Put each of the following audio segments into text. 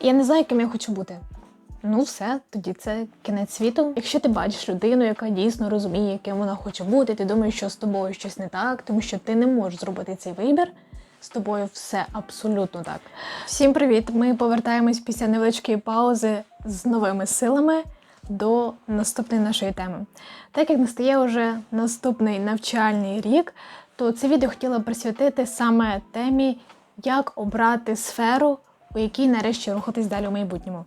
Я не знаю, яким я хочу бути. Ну, все, тоді це кінець світу. Якщо ти бачиш людину, яка дійсно розуміє, яким вона хоче бути, ти думаєш, що з тобою щось не так, тому що ти не можеш зробити цей вибір. З тобою все абсолютно так. Всім привіт! Ми повертаємось після невеличкої паузи з новими силами до наступної нашої теми. Так як настає вже наступний навчальний рік, то це відео хотіла присвятити саме темі, як обрати сферу, у якій нарешті рухатись далі у майбутньому.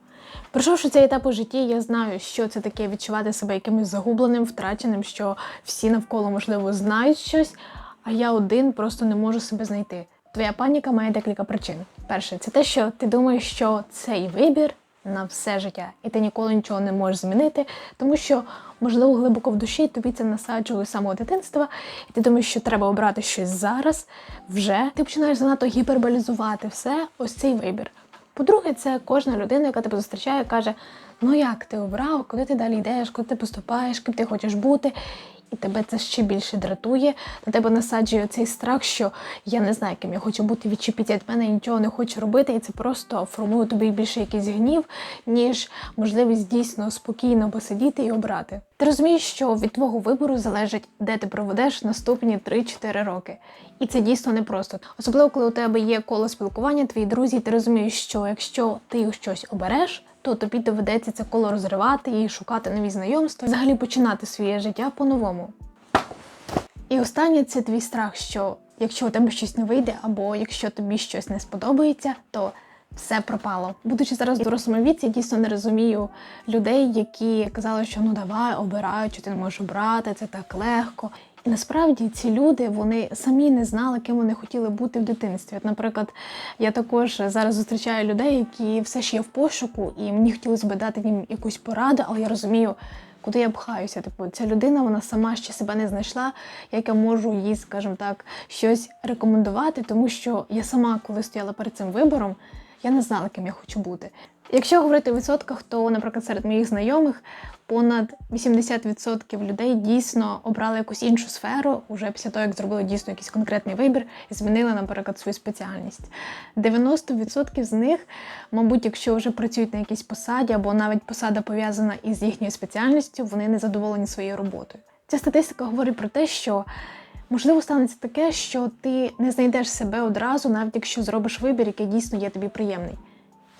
Пройшовши цей етап у житті, я знаю, що це таке відчувати себе якимось загубленим, втраченим, що всі навколо, можливо, знають щось, а я один просто не можу себе знайти. Твоя паніка має декілька причин. Перше, це те, що ти думаєш, що цей вибір на все життя, і ти ніколи нічого не можеш змінити, тому що, можливо, глибоко в душі тобі це насаджували з самого дитинства, і ти думаєш, що треба обрати щось зараз, вже ти починаєш занадто гіперболізувати все, ось цей вибір. По-друге, це кожна людина, яка тебе зустрічає, каже: ну як ти обрав, куди ти далі йдеш, куди ти поступаєш, ким ти хочеш бути. І тебе це ще більше дратує, на тебе насаджує цей страх, що я не знаю, ким я хочу бути, відчепіть від мене, нічого не хочу робити, і це просто формує тобі більше якийсь гнів, ніж можливість дійсно спокійно посидіти і обрати. Ти розумієш, що від твого вибору залежить, де ти проведеш наступні 3-4 роки. І це дійсно непросто. Особливо, коли у тебе є коло спілкування, твої друзі, ти розумієш, що якщо ти щось обереш, то тобі доведеться це коло розривати і шукати нові знайомства, взагалі починати своє життя по-новому. І останнє це твій страх, що якщо у тебе щось не вийде, або якщо тобі щось не сподобається, то все пропало. Будучи зараз в дорослому віці, я дійсно не розумію людей, які казали, що ну давай обирай, що ти не можеш обрати, це так легко. І насправді ці люди вони самі не знали, ким вони хотіли бути в дитинстві. От, наприклад, я також зараз зустрічаю людей, які все ще є в пошуку, і мені хотілося б дати їм якусь пораду, але я розумію, куди я пхаюся. Типу, ця людина вона сама ще себе не знайшла, як я можу їй, скажімо так, щось рекомендувати, тому що я сама, коли стояла перед цим вибором, я не знала, ким я хочу бути. Якщо говорити у відсотках, то, наприклад, серед моїх знайомих понад 80% людей дійсно обрали якусь іншу сферу уже після того, як зробили дійсно якийсь конкретний вибір і змінили, наприклад, свою спеціальність. 90% з них, мабуть, якщо вже працюють на якійсь посаді або навіть посада пов'язана із їхньою спеціальністю, вони не задоволені своєю роботою. Ця статистика говорить про те, що Можливо, станеться таке, що ти не знайдеш себе одразу, навіть якщо зробиш вибір, який дійсно є тобі приємний.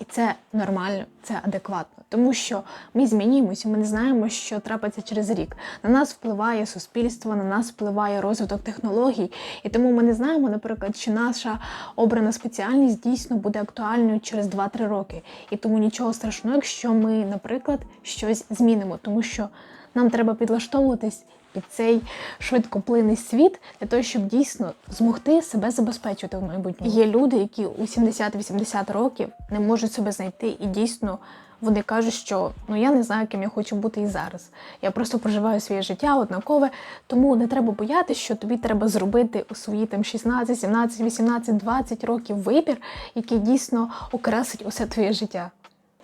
І це нормально, це адекватно, тому що ми змінюємося, ми не знаємо, що трапиться через рік. На нас впливає суспільство, на нас впливає розвиток технологій, і тому ми не знаємо, наприклад, чи наша обрана спеціальність дійсно буде актуальною через 2-3 роки. І тому нічого страшного, якщо ми, наприклад, щось змінимо, тому що нам треба підлаштовуватись під цей швидкоплинний світ для того, щоб дійсно змогти себе забезпечувати в майбутньому. Є люди, які у 70-80 років не можуть себе знайти, і дійсно вони кажуть, що ну я не знаю, ким я хочу бути і зараз. Я просто проживаю своє життя однакове, тому не треба боятися, що тобі треба зробити у свої там 16, 17, 18, 20 років вибір, який дійсно окреслить усе твоє життя.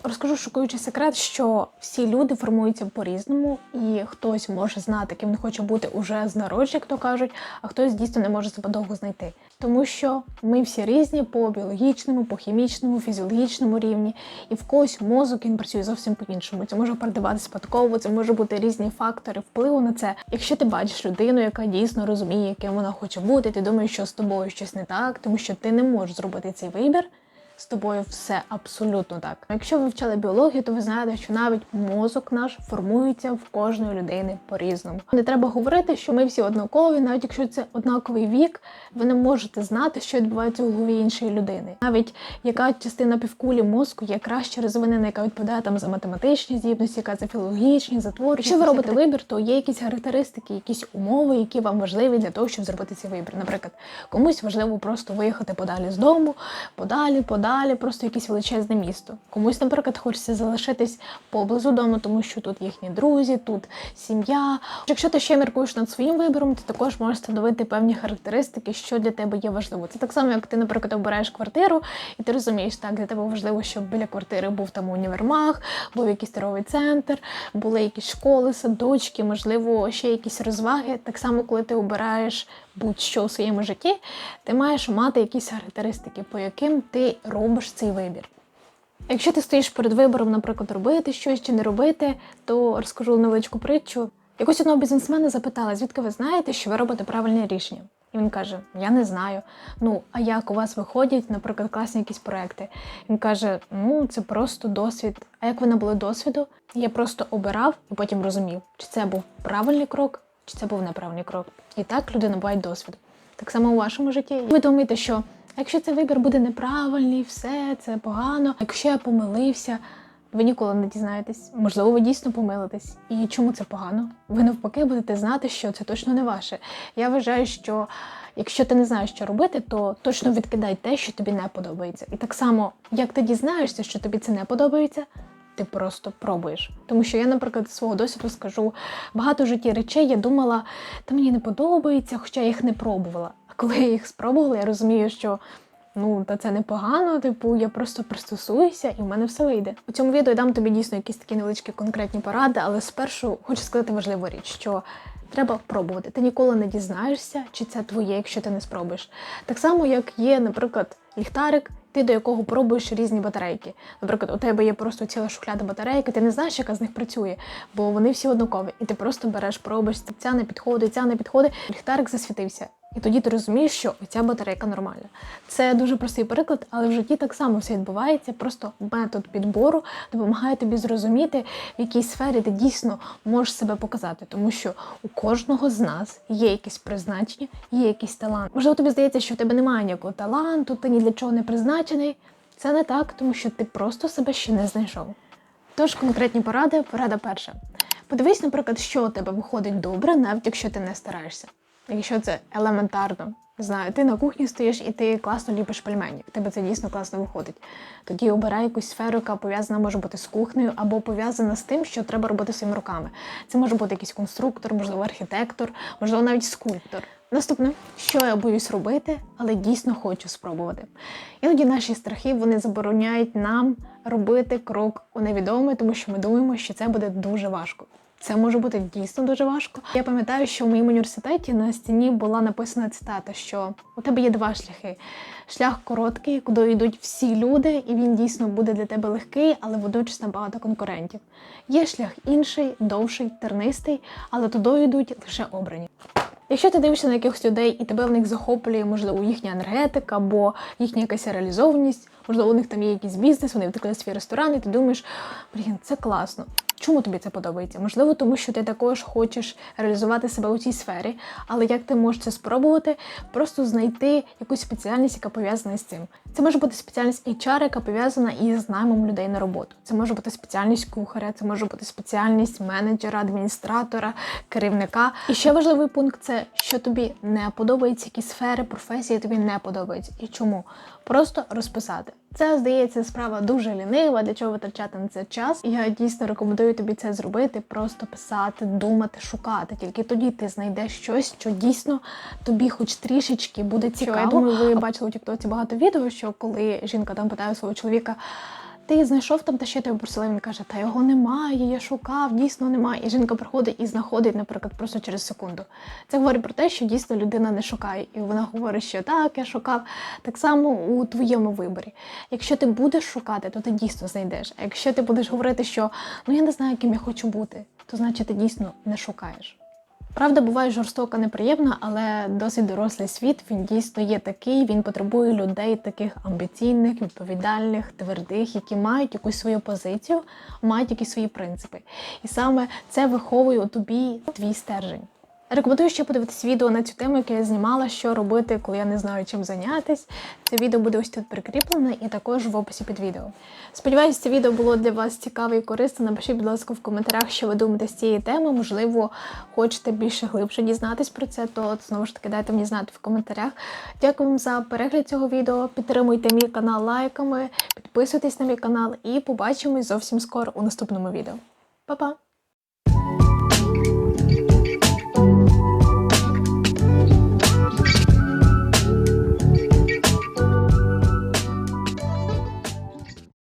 Розкажу шокуючий секрет, що всі люди формуються по-різному, і хтось може знати, ким не хоче бути уже з народження, як то кажуть, а хтось дійсно не може себе довго знайти. Тому що ми всі різні по біологічному, по хімічному, фізіологічному рівні, і в когось мозок він працює зовсім по-іншому. Це може передавати спадково, це може бути різні фактори впливу на це. Якщо ти бачиш людину, яка дійсно розуміє, яким вона хоче бути, ти думаєш, що з тобою щось не так, тому що ти не можеш зробити цей вибір з тобою все абсолютно так. Якщо ви вивчали біологію, то ви знаєте, що навіть мозок наш формується в кожної людини по-різному. Не треба говорити, що ми всі однакові, навіть якщо це однаковий вік, ви не можете знати, що відбувається у голові іншої людини. Навіть яка частина півкулі мозку є краще розвинена, яка відповідає там за математичні здібності, яка за філологічні, за творчі. Якщо ви робите вибір, то є якісь характеристики, якісь умови, які вам важливі для того, щоб зробити цей вибір. Наприклад, комусь важливо просто виїхати подалі з дому, подалі, подалі далі просто якесь величезне місто. Комусь, наприклад, хочеться залишитись поблизу дому, тому що тут їхні друзі, тут сім'я. Якщо ти ще міркуєш над своїм вибором, ти також можеш встановити певні характеристики, що для тебе є важливо. Це так само, як ти, наприклад, обираєш квартиру, і ти розумієш, так для тебе важливо, щоб біля квартири був там універмаг, був якийсь торговий центр, були якісь школи, садочки, можливо, ще якісь розваги. Так само, коли ти обираєш будь-що у своєму житті, ти маєш мати якісь характеристики, по яким ти робиш цей вибір. Якщо ти стоїш перед вибором, наприклад, робити щось чи не робити, то розкажу невеличку притчу. Якось одного бізнесмена запитала, звідки ви знаєте, що ви робите правильне рішення? І він каже: Я не знаю. Ну, а як у вас виходять, наприклад, класні якісь проекти? Він каже: Ну, це просто досвід. А як ви набули досвіду? Я просто обирав і потім розумів, чи це був правильний крок, чи це був неправильний крок. І так люди набувають досвіду. Так само у вашому житті. Ви думаєте, що якщо цей вибір буде неправильний, все це погано. Якщо я помилився, ви ніколи не дізнаєтесь. Можливо, ви дійсно помилитесь. І чому це погано? Ви навпаки будете знати, що це точно не ваше. Я вважаю, що якщо ти не знаєш, що робити, то точно відкидай те, що тобі не подобається. І так само, як ти дізнаєшся, що тобі це не подобається. Ти просто пробуєш. Тому що я, наприклад, з свого досвіду скажу, багато житті речей я думала, та мені не подобається, хоча я їх не пробувала. А коли я їх спробувала, я розумію, що ну та це непогано, типу, я просто пристосуюся і в мене все вийде. У цьому відео я дам тобі дійсно якісь такі невеличкі конкретні поради, але спершу хочу сказати важливу річ, що треба пробувати. Ти ніколи не дізнаєшся, чи це твоє, якщо ти не спробуєш. Так само, як є, наприклад, ліхтарик. Ти до якого пробуєш різні батарейки. Наприклад, у тебе є просто ціла шухляда батарейки, ти не знаєш, яка з них працює, бо вони всі однакові. І ти просто береш, пробуєш, ця не підходить, ця не підходить. Ліхтарик засвітився. І тоді ти розумієш, що ця батарейка нормальна. Це дуже простий приклад, але в житті так само все відбувається. Просто метод підбору допомагає тобі зрозуміти, в якій сфері ти дійсно можеш себе показати, тому що у кожного з нас є якесь призначення, є якийсь талант. Можливо, тобі здається, що в тебе немає ніякого таланту, ти ні для чого не призначений. Це не так, тому що ти просто себе ще не знайшов. Тож конкретні поради, порада перша. Подивись, наприклад, що у тебе виходить добре, навіть якщо ти не стараєшся. Якщо це елементарно, знаю, ти на кухні стоїш і ти класно ліпиш пельмені, в тебе це дійсно класно виходить. Тоді обирай якусь сферу, яка пов'язана може бути з кухнею, або пов'язана з тим, що треба робити своїми руками. Це може бути якийсь конструктор, можливо, архітектор, можливо, навіть скульптор. Наступне, що я боюсь робити, але дійсно хочу спробувати. Іноді наші страхи вони забороняють нам робити крок у невідоме, тому що ми думаємо, що це буде дуже важко. Це може бути дійсно дуже важко. Я пам'ятаю, що в моєму університеті на стіні була написана цитата, що у тебе є два шляхи. Шлях короткий, куди йдуть всі люди, і він дійсно буде для тебе легкий, але водночас набагато конкурентів. Є шлях інший, довший, тернистий, але туди йдуть лише обрані. Якщо ти дивишся на якихось людей і тебе в них захоплює, можливо, їхня енергетика або їхня якась реалізованість, можливо, у них там є якийсь бізнес, вони втекли свій ресторан, і ти думаєш, блін, це класно. Чому тобі це подобається? Можливо, тому що ти також хочеш реалізувати себе у цій сфері, але як ти можеш це спробувати? Просто знайти якусь спеціальність, яка пов'язана з цим. Це може бути спеціальність HR, яка пов'язана із наймом людей на роботу. Це може бути спеціальність кухаря, це може бути спеціальність менеджера, адміністратора, керівника. І ще важливий пункт це що тобі не подобається, які сфери професії тобі не подобаються. І чому? Просто розписати. Це здається справа дуже лінива, для чого витрачати на це час. Я дійсно рекомендую тобі це зробити, просто писати, думати, шукати. Тільки тоді ти знайдеш щось, що дійсно тобі, хоч трішечки, буде цікаво. Я думаю, ви бачили у Тіктоці багато відео, що коли жінка там питає свого чоловіка. Ти знайшов там те, що тебе просила, він каже, та його немає, я шукав, дійсно немає. І жінка приходить і знаходить, наприклад, просто через секунду. Це говорить про те, що дійсно людина не шукає. І вона говорить, що так, я шукав. Так само у твоєму виборі. Якщо ти будеш шукати, то ти дійсно знайдеш. А якщо ти будеш говорити, що ну я не знаю, ким я хочу бути, то значить ти дійсно не шукаєш. Правда, буває жорстока, неприємна, але досить дорослий світ. Він дійсно є такий. Він потребує людей таких амбіційних, відповідальних, твердих, які мають якусь свою позицію, мають якісь свої принципи. І саме це виховує у тобі твій стержень. Рекомендую ще подивитись відео на цю тему, яке я знімала, що робити, коли я не знаю, чим зайнятись. Це відео буде ось тут прикріплене і також в описі під відео. Сподіваюсь, це відео було для вас цікаве і корисне. Напишіть, будь ласка, в коментарях, що ви думаєте з цієї теми. Можливо, хочете більше глибше дізнатись про це, то знову ж таки дайте мені знати в коментарях. Дякую вам за перегляд цього відео. Підтримуйте мій канал лайками, підписуйтесь на мій канал і побачимось зовсім скоро у наступному відео. Па-па!